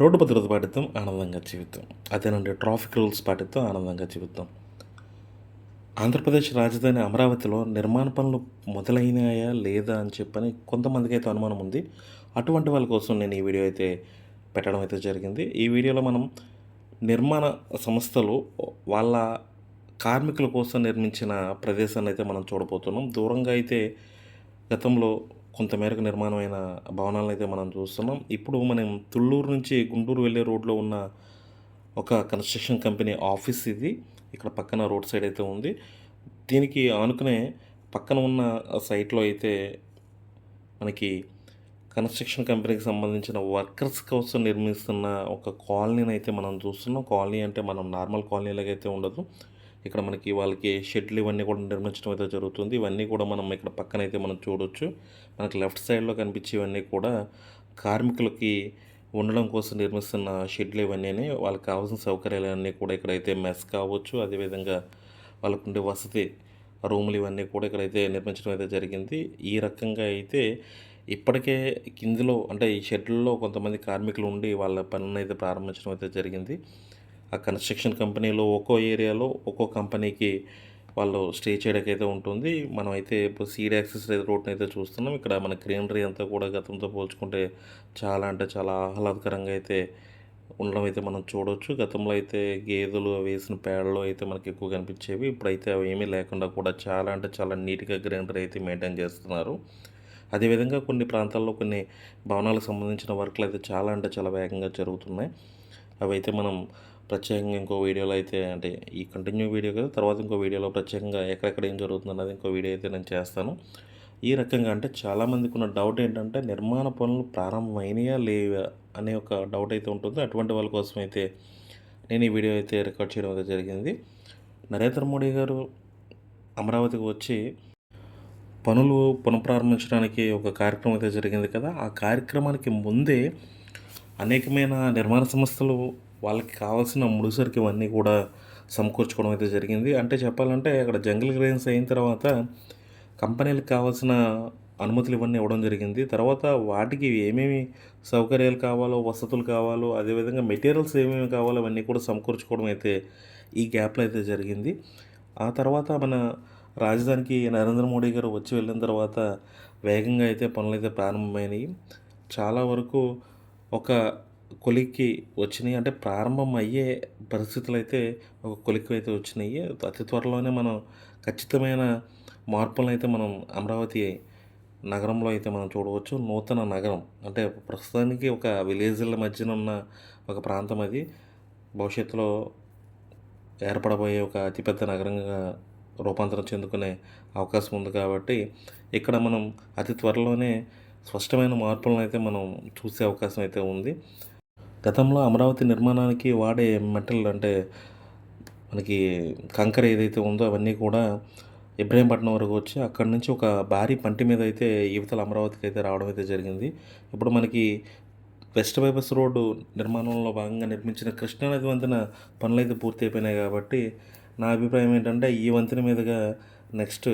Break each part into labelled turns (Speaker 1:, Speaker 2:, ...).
Speaker 1: Road భద్రత పాటిద్దాం ఆనందంగా జీవితం. అదేనండి ట్రాఫిక్ రూల్స్ పాటిద్దాం ఆనందంగా జీవితం. ఆంధ్రప్రదేశ్ రాజధాని అమరావతిలో నిర్మాణ పనులు మొదలైనాయా లేదా అని చెప్పని కొంతమందికి అయితే అనుమానం ఉంది. అటువంటి వాళ్ళ కోసం నేను ఈ వీడియో అయితే పెట్టడం అయితే జరిగింది. ఈ వీడియోలో మనం నిర్మాణ సంస్థలు వాళ్ళ కార్మికుల కోసం నిర్మించిన ప్రదేశాన్ని అయితే మనం చూడబోతున్నాం. దూరంగా అయితే గతంలో కొంతమేరకు నిర్మాణమైన భవనాలను అయితే మనం చూస్తున్నాం. ఇప్పుడు మనం తుళ్ళూరు నుంచి గుంటూరు వెళ్ళే రోడ్లో ఉన్న ఒక కన్స్ట్రక్షన్ కంపెనీ ఆఫీస్ ఇది. ఇక్కడ పక్కన రోడ్ సైడ్ అయితే ఉంది. దీనికి ఆనుకునే పక్కన ఉన్న సైట్లో అయితే మనకి కన్స్ట్రక్షన్ కంపెనీకి సంబంధించిన వర్కర్స్ కోసం నిర్మిస్తున్న ఒక కాలనీని అయితే మనం చూస్తున్నాం. కాలనీ అంటే మనం నార్మల్ కాలనీలాగైతే అయితే ఉండదు. ఇక్కడ మనకి వాళ్ళకి షెడ్లు ఇవన్నీ కూడా నిర్మించడం అయితే జరుగుతుంది. ఇవన్నీ కూడా మనం ఇక్కడ పక్కన అయితే మనం చూడొచ్చు. మనకి లెఫ్ట్ సైడ్లో కనిపించేవన్నీ కూడా కార్మికులకి ఉండడం కోసం నిర్మిస్తున్న షెడ్లు ఇవన్నీ వాళ్ళకి కావాల్సిన సౌకర్యాలన్నీ కూడా ఇక్కడైతే మెస్ కావచ్చు. అదేవిధంగా వాళ్ళకు ఉండే వసతి రూములు ఇవన్నీ కూడా ఇక్కడైతే నిర్మించడం అయితే జరిగింది. ఈ రకంగా అయితే ఇప్పటికే కిందిలో అంటే ఈ షెడ్లలో కొంతమంది కార్మికులు ఉండి వాళ్ళ పనులను అయితే ప్రారంభించడం అయితే జరిగింది. ఆ కన్స్ట్రక్షన్ కంపెనీలో ఒక్కో ఏరియాలో ఒక్కో కంపెనీకి వాళ్ళు స్టే చేయడానికి అయితే ఉంటుంది. మనం అయితే ఇప్పుడు సీడ్ యాక్సెస్ రోడ్ని అయితే చూస్తున్నాం. ఇక్కడ మన గ్రీనరీ అంతా కూడా గతంతో పోల్చుకుంటే చాలా అంటే చాలా ఆహ్లాదకరంగా అయితే ఉండడం అయితే మనం చూడవచ్చు గతంలో అయితే గేదెలు వేసిన పేడలు అయితే మనకి ఎక్కువ కనిపించేవి. ఇప్పుడైతే అవి ఏమీ లేకుండా కూడా చాలా అంటే చాలా నీట్గా గ్రీనరీ అయితే మెయింటైన్ చేస్తున్నారు. అదేవిధంగా కొన్ని ప్రాంతాల్లో కొన్ని భవనాలకు సంబంధించిన వర్క్లు అయితే చాలా అంటే చాలా వేగంగా జరుగుతున్నాయి. అవి అయితే మనం ప్రత్యేకంగా ఇంకో వీడియోలో అయితే అంటే ఈ కంటిన్యూ వీడియో కదా తర్వాత ఇంకో వీడియోలో ప్రత్యేకంగా ఎక్కడెక్కడ ఏం జరుగుతుంది అన్నది ఇంకో వీడియో అయితే నేను చేస్తాను. ఈ రకంగా అంటే చాలామందికి ఉన్న డౌట్ ఏంటంటే నిర్మాణ పనులు ప్రారంభమైనయా లేవా అనే ఒక డౌట్ అయితే ఉంటుంది. అటువంటి వాళ్ళ కోసం అయితే నేను ఈ వీడియో అయితే రికార్డ్ చేయడం అయితే జరిగింది. నరేంద్ర మోడీ గారు అమరావతికి వచ్చి పనులు పునఃప్రారంభించడానికి ఒక కార్యక్రమం అయితే జరిగింది కదా ఆ కార్యక్రమానికి ముందే అనేకమైన నిర్మాణ సంస్థలు వాళ్ళకి కావాల్సిన ముడిసరికి ఇవన్నీ కూడా సమకూర్చుకోవడం అయితే జరిగింది. అంటే చెప్పాలంటే అక్కడ జంగిల్ గ్రెయిన్స్ అయిన తర్వాత కంపెనీలకు కావాల్సిన అనుమతులు ఇవన్నీ ఇవ్వడం జరిగింది. తర్వాత వాటికి ఏమేమి సౌకర్యాలు కావాలో వసతులు కావాలో అదేవిధంగా మెటీరియల్స్ ఏమేమి కావాలో అవన్నీ కూడా సమకూర్చుకోవడం అయితే ఈ గ్యాప్లో అయితే జరిగింది. ఆ తర్వాత మన రాజధానికి నరేంద్ర మోడీ గారు వచ్చి వెళ్ళిన తర్వాత వేగంగా అయితే పనులు అయితే ప్రారంభమైనవి చాలా వరకు ఒక కొలిక్కి వచ్చినాయి. అంటే ప్రారంభం అయ్యే పరిస్థితులు అయితే ఒక కొలిక్కి అయితే వచ్చినాయి. అతి త్వరలోనే మనం ఖచ్చితమైన మార్పులను అయితే మనం అమరావతి నగరంలో అయితే మనం చూడవచ్చు. నూతన నగరం. అంటే ప్రస్తుతానికి ఒక విలేజ్ల మధ్యన ఉన్న ఒక ప్రాంతం అది. భవిష్యత్తులో ఏర్పడబోయే ఒక అతిపెద్ద నగరంగా రూపాంతరం చెందుకునే అవకాశం ఉంది కాబట్టి ఇక్కడ మనం అతి త్వరలోనే స్పష్టమైన మార్పులను అయితే మనం చూసే అవకాశం అయితే ఉంది. గతంలో అమరావతి నిర్మాణానికి వాడే మెటల్ అంటే మనకి కంకర ఏదైతే ఉందో అవన్నీ కూడా ఇబ్రహీంపట్నం వరకు వచ్చి అక్కడి నుంచి ఒక భారీ పంటి మీద అయితే యువతల అమరావతికి అయితే రావడం అయితే జరిగింది. ఇప్పుడు మనకి వెస్ట్ బైపాస్ రోడ్డు నిర్మాణంలో భాగంగా నిర్మించిన కృష్ణానది వంతెన పనులు అయితే పూర్తి అయిపోయినాయి కాబట్టి నా అభిప్రాయం ఏంటంటే ఈ వంతెన మీదుగా నెక్స్ట్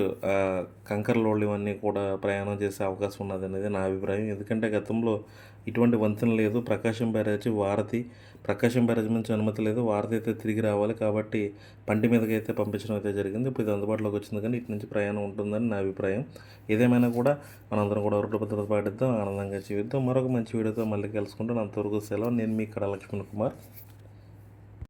Speaker 1: కంకర లోళ్ళు ఇవన్నీ కూడా ప్రయాణం చేసే అవకాశం ఉన్నది అనేది నా అభిప్రాయం. ఎందుకంటే గతంలో ఇటువంటి వంతెన లేదు. ప్రకాశం బ్యారేజ్ వారధి ప్రకాశం బ్యారేజ్ నుంచి అనుమతి లేదు. వారధి అయితే తిరిగి రావాలి కాబట్టి పంటి మీదకి అయితే పంపించడం అయితే జరిగింది. ఇప్పుడు ఇది అందుబాటులోకి వచ్చింది కానీ ఇటు నుంచి ప్రయాణం ఉంటుందని నా అభిప్రాయం. ఏదేమైనా కూడా మనందరం కూడా రోడ్డు భద్రత పాటిద్దాం ఆనందంగా జీవిద్దాం. మరొక మంచి వీడియోతో మళ్ళీ కలుసుకుంటాం. అంతవరకు సెలవు. నేను మీ ఇక్కడ లక్ష్మణ్ కుమార్.